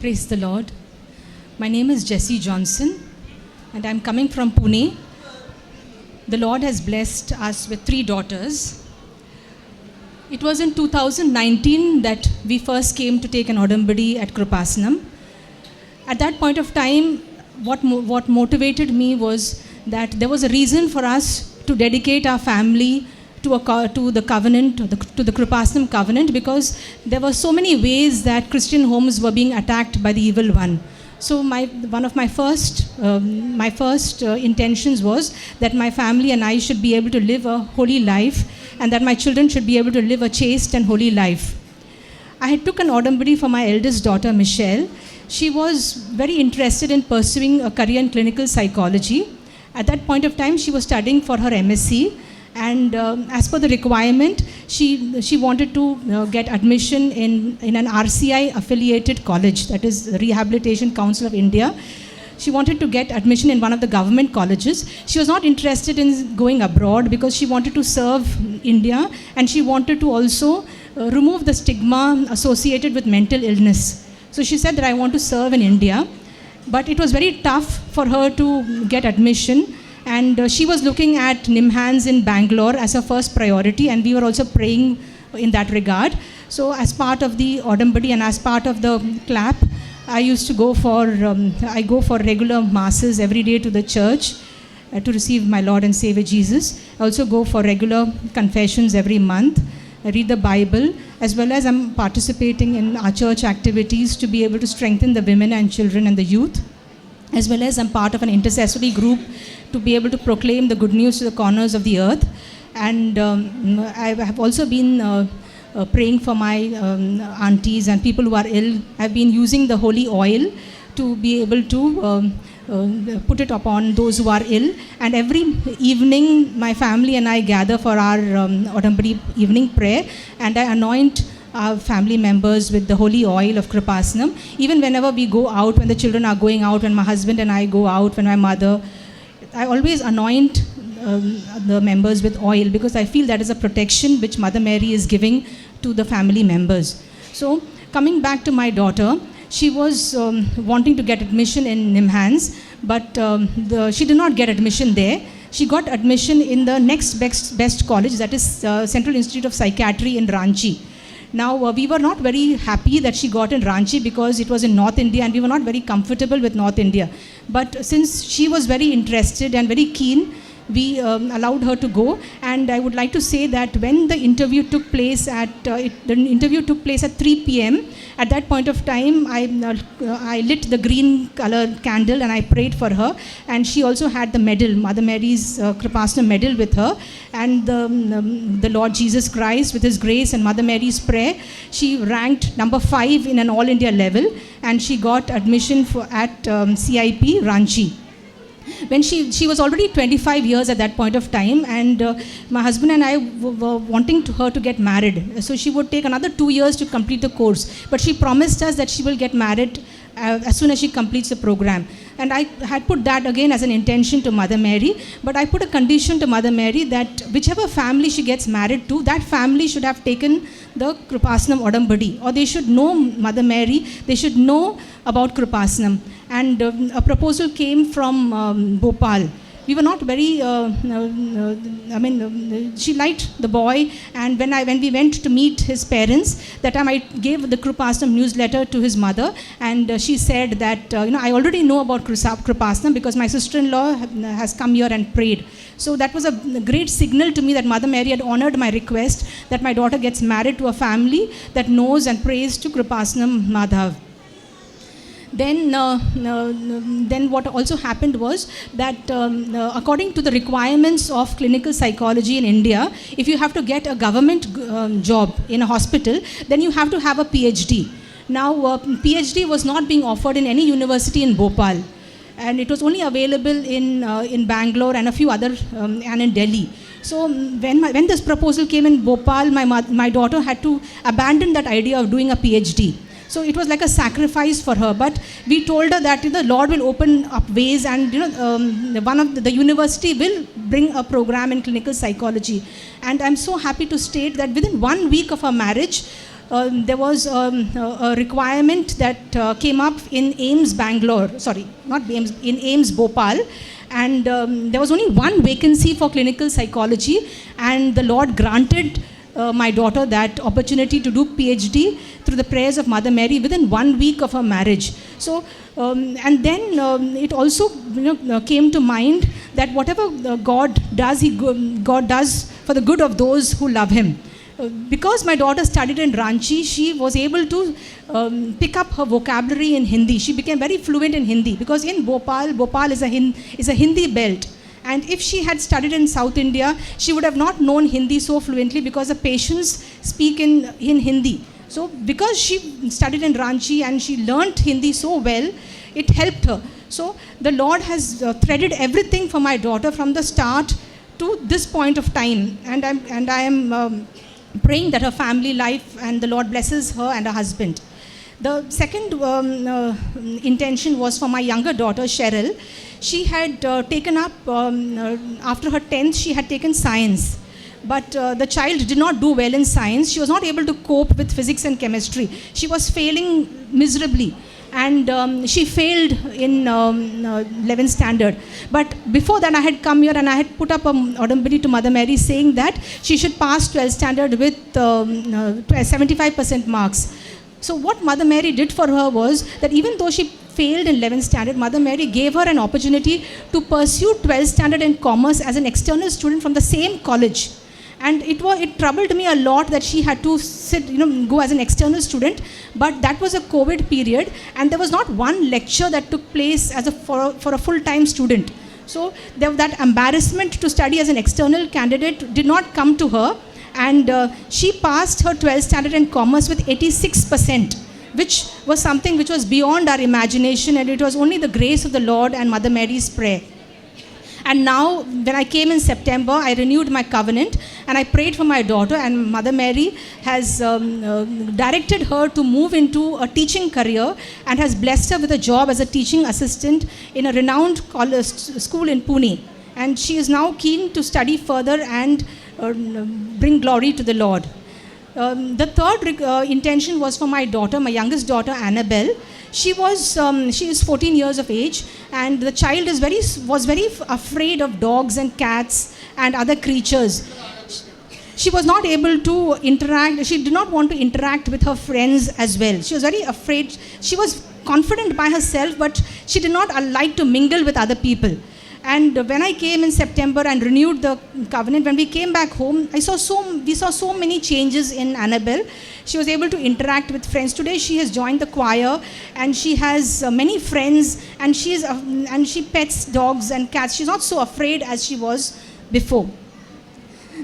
Praise the Lord. My name is Jessie Johnson, and I'm coming from Pune. The Lord has blessed us with three daughters. It was in 2019 that we first came to take an Odambadi at Krupasnam. At that point of time, what, mo- what motivated me was that there was a reason for us to dedicate our family to, a, to the covenant, to the, to the covenant, because there were so many ways that Christian homes were being attacked by the evil one. So my one of my first um, my first uh, intentions was that my family and I should be able to live a holy life, and that my children should be able to live a chaste and holy life. I had took an Odambadi for my eldest daughter, Michelle. She was very interested in pursuing a career in clinical psychology. At that point of time, she was studying for her MSc, and um, as per the requirement, she she wanted to uh, get admission in in an RCI affiliated college, that is Rehabilitation Council of India. She wanted to get admission in one of the government colleges. She was not interested in going abroad because she wanted to serve India and she wanted to also uh, remove the stigma associated with mental illness. So she said that I want to serve in India. But it was very tough for her to get admission. And uh, she was looking at NIMHANS in Bangalore as her first priority, and we were also praying in that regard. So, as part of the Odambadi and as part of the clap, I used to go for um, I go for regular masses every day to the church uh, to receive my Lord and Savior Jesus. I also go for regular confessions every month. I read the Bible as well as I'm participating in our church activities to be able to strengthen the women and children and the youth. As well as I'm part of an intercessory group to be able to proclaim the good news to the corners of the earth. And um, I have also been uh, uh, praying for my um, aunties and people who are ill. I've been using the holy oil to be able to um, uh, put it upon those who are ill. And every evening, my family and I gather for our um, Odambadi evening prayer, and I anoint our family members with the holy oil of Kripasnam. Even whenever we go out, when the children are going out, when my husband and I go out, when my mother, I always anoint um, the members with oil because I feel that is a protection which Mother Mary is giving to the family members. So, coming back to my daughter, she was um, wanting to get admission in NIMHANS, but um, the, she did not get admission there. She got admission in the next best, best college, that is uh, Central Institute of Psychiatry in Ranchi. Now, uh, we were not very happy that she got in Ranchi because it was in North India and we were not very comfortable with North India. But since she was very interested and very keen, we um, allowed her to go. And i would like to say that when the interview took place at uh, it, the interview took place at 3 pm at that point of time i uh, i lit the green color candle and i prayed for her. And she also had the medal mother mary's uh, kripasna medal with her. And the, um, the lord jesus christ with his grace and mother mary's prayer she ranked number 5 in an all india level. And she got admission for at um, cip ranchi when she she was already 25 years at that point of time and uh, my husband and i were wanting to her to get married. So she would take another 2 years to complete the course. But she promised us that she will get married uh, as soon as she completes the program and i had put that again as an intention to mother mary. But i put a condition to mother mary that whichever family she gets married to that family should have taken the kripasnam odambadi. Or they should know mother mary. They should know about kripasnam and um, a proposal came from um, Bhopal. We were not very. Uh, uh, I mean, she liked the boy, and when I when we went to meet his parents, that time I gave the Krupasnam newsletter to his mother, and uh, she said that uh, you know I already know about Krupasnam because my sister-in-law has come here and prayed. So that was a great signal to me that Mother Mary had honored my request that my daughter gets married to a family that knows and prays to Krupasnam Madhav then uh, uh, then what also happened was that um, uh, according to the requirements of clinical psychology in india if you have to get a government um, job in a hospital then you have to have a phd now phd was not being offered in any university in bhopal. And it was only available in uh, in bangalore and a few other um, and in delhi. So um, when my, when this proposal came in bhopal my my daughter had to abandon that idea of doing a phd so it was like a sacrifice for her. But we told her that the Lord will open up ways, and you know, um, one of the, the university will bring a program in clinical psychology. And I'm so happy to state that within one week of our marriage, um, there was um, a, a requirement that uh, came up in Ames, Bangalore. Sorry, not Ames, in Ames, Bhopal. And um, there was only one vacancy for clinical psychology, and the Lord granted uh, my daughter that opportunity to do PhD through the prayers of Mother Mary within one week of her marriage. So, um, and then um, it also you know, uh, came to mind that whatever uh, God does, He God does for the good of those who love Him. Uh, because my daughter studied in Ranchi, she was able to um, pick up her vocabulary in Hindi. She became very fluent in Hindi because in Bhopal, Bhopal is a, Hin- is a Hindi belt. And if she had studied in South India, she would have not known Hindi so fluently because the patients speak in, in Hindi. So, because she studied in Ranchi and she learnt Hindi so well, it helped her. So, the Lord has uh, threaded everything for my daughter from the start to this point of time. And, I'm, and I am um, praying that her family life and the Lord blesses her and her husband. The second um, uh, intention was for my younger daughter, Cheryl. She had uh, taken up, um, uh, after her 10th, she had taken science. But uh, the child did not do well in science. She was not able to cope with physics and chemistry. She was failing miserably. And um, she failed in um, uh, 11th standard. But before that, I had come here and I had put up an audibility to Mother Mary saying that she should pass 12th standard with um, uh, 75% marks. So what Mother Mary did for her was that even though she failed in 11th standard, Mother Mary gave her an opportunity to pursue 12th standard in commerce as an external student from the same college. And it was it troubled me a lot that she had to sit, you know, go as an external student. But that was a COVID period, and there was not one lecture that took place as a for a, for a full-time student. So there, that embarrassment to study as an external candidate did not come to her and uh, she passed her 12th standard in commerce with 86% which was something which was beyond our imagination and it was only the grace of the lord and mother mary's prayer. And now when i came in september i renewed my covenant and i prayed for my daughter and mother mary has um, uh, directed her to move into a teaching career and has blessed her with a job as a teaching assistant in a renowned college, school in pune. And she is now keen to study further and bring glory to the Lord. Um, the third uh, intention was for my daughter, my youngest daughter, Annabelle. She was um, she is 14 years of age, and the child is very was very afraid of dogs and cats and other creatures. She was not able to interact. She did not want to interact with her friends as well. She was very afraid. She was confident by herself, but she did not uh, like to mingle with other people. And when I came in September and renewed the covenant, when we came back home, I saw so we saw so many changes in Annabelle. She was able to interact with friends. Today, she has joined the choir, and she has uh, many friends, and she uh, and she pets dogs and cats. She's not so afraid as she was before.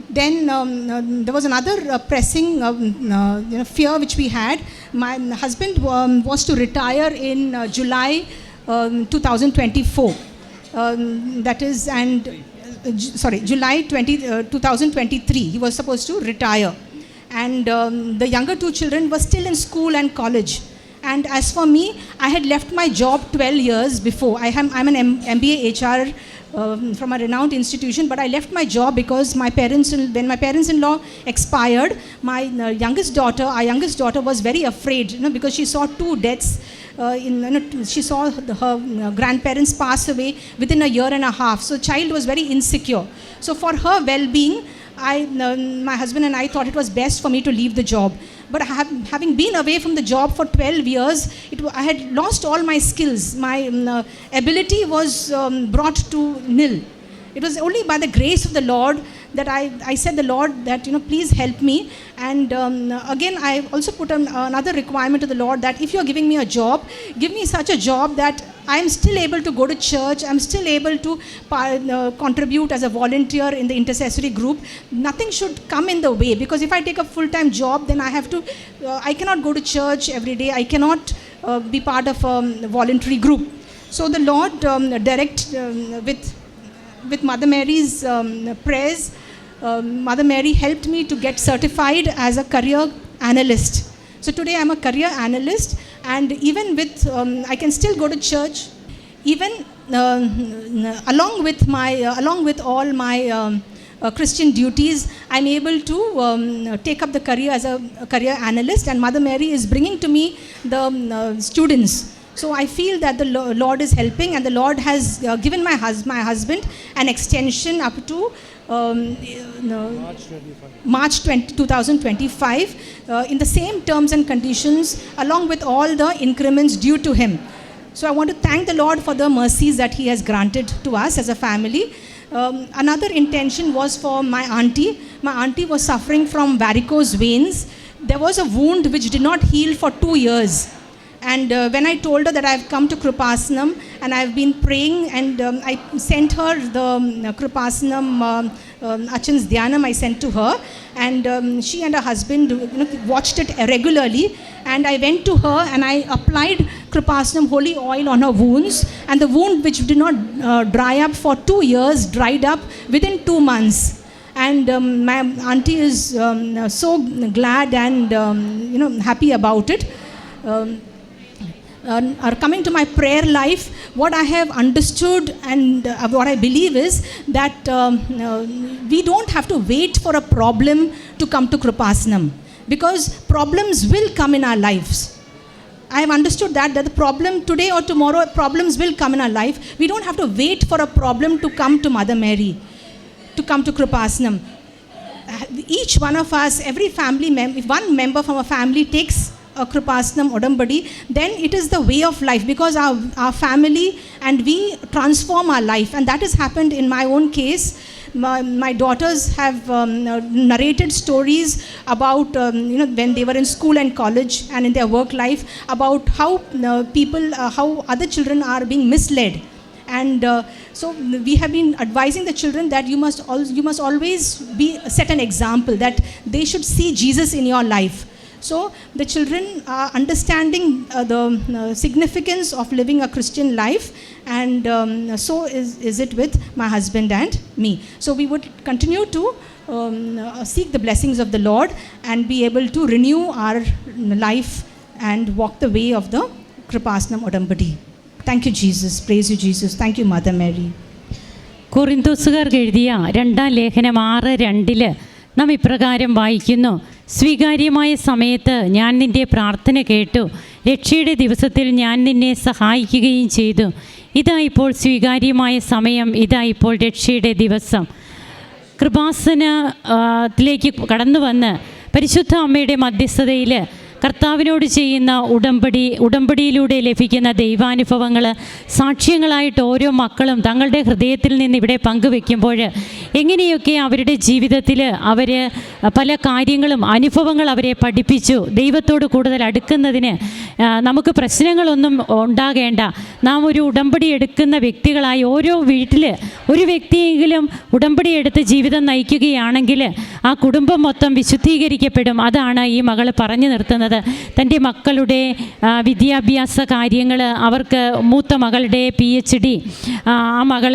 Then um, uh, there was another uh, pressing um, uh, you know, fear which we had. My husband um, was to retire in uh, July um, 2024 um, that is and uh, sorry july 20, uh, 2023 he was supposed to retire. And um, the younger two children were still in school and college. And as for me i had left my job 12 years before. I am i'm an M- mba hr um, from a renowned institution but i left my job because my parents when my parents-in-law expired my uh, youngest daughter our youngest daughter was very afraid you know because she saw two deaths in, you know, she saw her uh, grandparents pass away within a year and a half. So child was very insecure. So for her well-being, I, uh, my husband and I thought it was best for me to leave the job. But have, having been away from the job for 12 years, it, I had lost all my skills. My um, uh, ability was um, brought to nil. It was only by the grace of the Lord that I, I said the Lord that you know please help me. And um, again I also put an, another requirement to the Lord that if you are giving me a job give me such a job that I am still able to go to church I'm still able to uh, contribute as a volunteer in the intercessory group. Nothing should come in the way because if I take a full-time job then I have to uh, I cannot go to church every day. I cannot uh, be part of a voluntary group. So the Lord um, direct um, with with Mother Mary's um, prayers, um, Mother Mary helped me to get certified as a career analyst. So today I'm a career analyst, and even with um, I can still go to church, even uh, along with my uh, along with all my um, uh, Christian duties, I'm able to um, take up the career as a, a career analyst, and Mother Mary is bringing to me the um, uh, students. So I feel that the Lord is helping, and the Lord has uh, given my, hus- my husband an extension up to um, no, March 20, 2025 uh, in the same terms and conditions, along with all the increments due to him. So I want to thank the Lord for the mercies that He has granted to us as a family. Um, another intention was for my auntie. My auntie was suffering from varicose veins. There was a wound which did not heal for two years. And uh, when I told her that I've come to Kripasanam and I've been praying, and um, I sent her the um, Kripasanam um, um, Achan's Dhyanam, I sent to her, and um, she and her husband you know, watched it regularly. And I went to her and I applied Kripasanam holy oil on her wounds, and the wound which did not uh, dry up for two years dried up within two months. And um, my auntie is um, so glad and um, you know happy about it. Um, uh, are coming to my prayer life what i have understood and uh, what i believe is that um, uh, we don't have to wait for a problem to come to kripasanam because problems will come in our lives I have understood that that the problem today or tomorrow problems will come in our life. We don't have to wait for a problem to come to Mother Mary, to come to Kripasanam. Each one of us, every family member, if one member from a family takes Kripasanam Odambadi, then it is the way of life because our, our family and we transform our life. And that has happened in my own case. My, my daughters have um, narrated stories about um, you know when they were in school and college and in their work life about how uh, people uh, how other children are being misled. And uh, so we have been advising the children that you must al- you must always be set an example that they should see jesus in your life so the children are understanding uh, the uh, significance of living a Christian life, and um, so is, is it with my husband and me. So we would continue to um, uh, seek the blessings of the Lord and be able to renew our life and walk the way of the Kripasnam Odambadi. Thank you, Jesus. Praise you, Jesus. Thank you, Mother Mary. കുറിന്തോസുകാർക്ക് എഴുതിയ രണ്ടാം ലേഖനം ആറ് രണ്ടില് നാം ഇപ്രകാരം വായിക്കുന്നു സ്വീകാര്യമായ സമയത്ത് ഞാൻ നിന്റെ പ്രാർത്ഥന കേട്ടു. രക്ഷയുടെ ദിവസത്തിൽ ഞാൻ നിന്നെ സഹായിക്കുകയും ചെയ്തു. ഇതാ ഇപ്പോൾ സ്വീകാര്യമായ സമയം. ഇതാ ഇപ്പോൾ രക്ഷയുടെ ദിവസം. കൃപാസനത്തിലേക്ക് കടന്നു വന്ന് പരിശുദ്ധ അമ്മയുടെ മധ്യസ്ഥതയിൽ കർത്താവിനോട് ചെയ്യുന്ന ഉടമ്പടി ഉടമ്പടിയിലൂടെ ലഭിക്കുന്ന ദൈവാനുഭവങ്ങൾ സാക്ഷ്യങ്ങളായിട്ട് ഓരോ മക്കളും തങ്ങളുടെ ഹൃദയത്തിൽ നിന്ന് ഇവിടെ പങ്കുവെക്കുമ്പോൾ എങ്ങനെയൊക്കെ അവരുടെ ജീവിതത്തിൽ അവർ പല കാര്യങ്ങളും അനുഭവങ്ങൾ അവരെ പഠിപ്പിച്ചു ദൈവത്തോട് കൂടുതൽ അടുക്കുന്നതിന് നമുക്ക് പ്രശ്നങ്ങളൊന്നും ഉണ്ടാകേണ്ട. നാം ഒരു ഉടമ്പടി എടുക്കുന്ന വ്യക്തികളായി ഓരോ വീട്ടിൽ ഒരു വ്യക്തിയെങ്കിലും ഉടമ്പടി എടുത്ത് ജീവിതം നയിക്കുകയാണെങ്കിൽ ആ കുടുംബം മൊത്തം വിശുദ്ധീകരിക്കപ്പെടും. അതാണ് ഈ മകൾ പറഞ്ഞു നിർത്തുന്നത്. തന്റെ മക്കളുടെ വിദ്യാഭ്യാസ കാര്യങ്ങൾ അവർക്ക് മൂത്ത മകളുടെ പി എച്ച് ഡി ആ മകൾ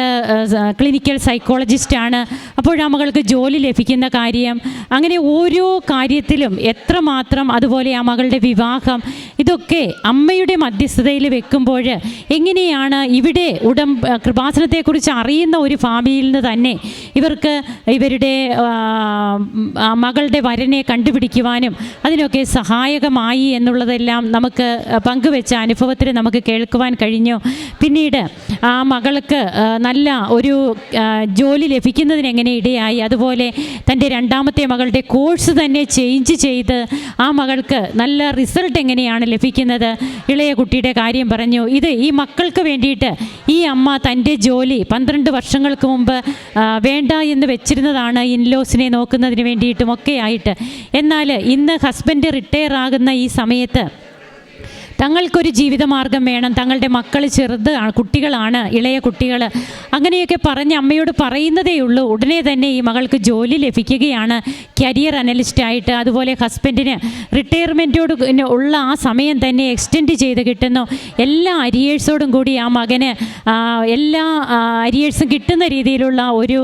ക്ലിനിക്കൽ സൈക്കോളജിസ്റ്റാണ് അപ്പോൾ ആ മകൾക്ക് ജോലി ലഭിക്കുന്ന കാര്യം അങ്ങനെ ഓരോ കാര്യത്തിലും എത്രമാത്രം അതുപോലെ ആ മകളുടെ വിവാഹം ഇതൊക്കെ അമ്മയുടെ മധ്യസ്ഥതയിൽ വെക്കുമ്പോൾ എങ്ങനെയാണ് ഇവിടെ ഉടം കൃപാസനത്തെക്കുറിച്ച് അറിയുന്ന ഒരു ഫാമിലിയിൽ നിന്ന് തന്നെ ഇവർക്ക് ഇവരുടെ മകളുടെ വരനെ കണ്ടുപിടിക്കുവാനും അതിനൊക്കെ സഹായകമായി എന്നുള്ളതെല്ലാം നമുക്ക് പങ്കുവെച്ച അനുഭവത്തിൽ നമുക്ക് കേൾക്കുവാൻ കഴിഞ്ഞു. പിന്നീട് ആ മകൾക്ക് നല്ല ഒരു ജോലി ലഭിക്കുന്നതിന് എങ്ങനെ ഇടയായി? അതുപോലെ തന്റെ രണ്ടാമത്തെ മകളുടെ കോഴ്സ് തന്നെ ചേഞ്ച് ചെയ്ത് ആ മകൾക്ക് നല്ല റിസൾട്ട് എങ്ങനെയാണ് ലഭിക്കുന്നത്? ഇളയ കുട്ടിയുടെ കാര്യം പറഞ്ഞു. ഇത് ഈ മക്കൾക്ക് വേണ്ടിയിട്ട് ഈ അമ്മ തന്റെ ജോലി പന്ത്രണ്ട് വർഷങ്ങൾക്ക് മുമ്പ് വേണ്ട എന്ന് വെച്ചിരുന്നതാണ് ഇൻലോസിനെ നോക്കുന്നതിന് വേണ്ടിയിട്ടും ഒക്കെ ആയിട്ട്. എന്നാൽ ഇന്ന് ഹസ്ബൻഡ് റിട്ടയർ ആകുന്ന ഈ സമയത്ത് തങ്ങൾക്കൊരു ജീവിതമാർഗം വേണം. തങ്ങളുടെ മക്കൾ ചെറുത് കുട്ടികളാണ് ഇളയ കുട്ടികൾ അങ്ങനെയൊക്കെ പറഞ്ഞ് അമ്മയോട് പറയുന്നതേ ഉള്ളൂ. ഉടനെ തന്നെ ഈ മകൾക്ക് ജോലി ലഭിക്കുകയാണ്. കരിയർ അനലിസ്റ്റായിട്ട് അതുപോലെ ഹസ്ബൻഡിന് റിട്ടയർമെന്റോട് ഉള്ള ആ സമയം തന്നെ എക്സ്റ്റെൻഡ് ചെയ്ത് കിട്ടുന്നു. എല്ലാ അരിയേഴ്സോടും കൂടി ആ മകന് എല്ലാ അരിയേഴ്സും കിട്ടുന്ന രീതിയിലുള്ള ഒരു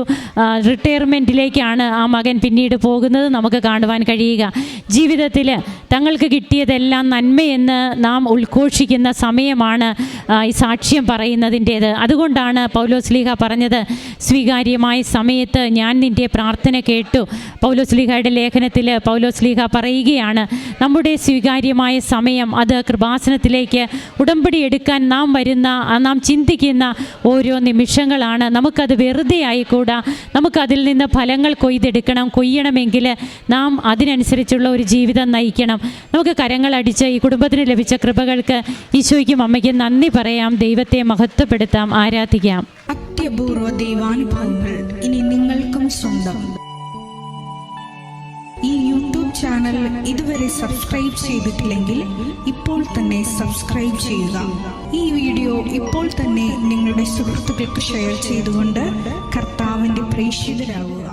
റിട്ടയർമെന്റിലേക്കാണ് ആ മകൻ പിന്നീട് പോകുന്നത്. നമുക്ക് കാണുവാൻ കഴിയുക. ജീവിതത്തിൽ തങ്ങൾക്ക് കിട്ടിയതെല്ലാം നന്മയെന്ന് നാം ഉദ്ഘോഷിക്കുന്ന സമയമാണ് ഈ സാക്ഷ്യം പറയുന്നതിന്റേത്. അതുകൊണ്ടാണ് പൗലോസ്ലീഹ പറഞ്ഞത് സ്വീകാര്യമായ സമയത്ത് ഞാൻ നിന്റെ പ്രാർത്ഥന കേട്ടു. പൗലോസ്ലീഹയുടെ ലേഖനത്തിൽ പൗലോസ്ലീഹ പറയുകയാണ് നമ്മുടെ സ്വീകാര്യമായ സമയം അത് കൃപാസനത്തിലേക്ക് ഉടമ്പടി എടുക്കാൻ നാം വരുന്ന നാം ചിന്തിക്കുന്ന ഓരോ നിമിഷങ്ങളാണ്. നമുക്കത് വെറുതെ ആയിക്കൂടാ? നമുക്കതിൽ നിന്ന് ഫലങ്ങൾ കൊയ്തെടുക്കണം. കൊയ്യണമെങ്കിൽ നാം അതിനനുസരിച്ചുള്ള ഒരു ജീവിതം നയിക്കണം. നമുക്ക് കരങ്ങളടിച്ച് ഈ കുടുംബത്തിന് ലഭിച്ച കൃപകൾക്ക് ഈശോയ്ക്കും അമ്മയ്ക്കും നന്ദി പറയാം. ദൈവത്തെ മഹത്വപ്പെടുത്താം. ആരാധിക്കാം. അത്യപൂർവ ദൈവാനുഭവങ്ങൾ ഇനി നിങ്ങൾക്കും സ്വന്തം. ഈ യൂട്യൂബ് ചാനൽ ഇതുവരെ സബ്സ്ക്രൈബ് ചെയ്തിട്ടില്ലെങ്കിൽ ഇപ്പോൾ തന്നെ സബ്സ്ക്രൈബ് ചെയ്യുക. ഈ വീഡിയോ ഇപ്പോൾ തന്നെ നിങ്ങളുടെ സുഹൃത്തുക്കൾക്ക് ഷെയർ ചെയ്തുകൊണ്ട് കർത്താവിന്റെ പ്രേക്ഷിതരാകുക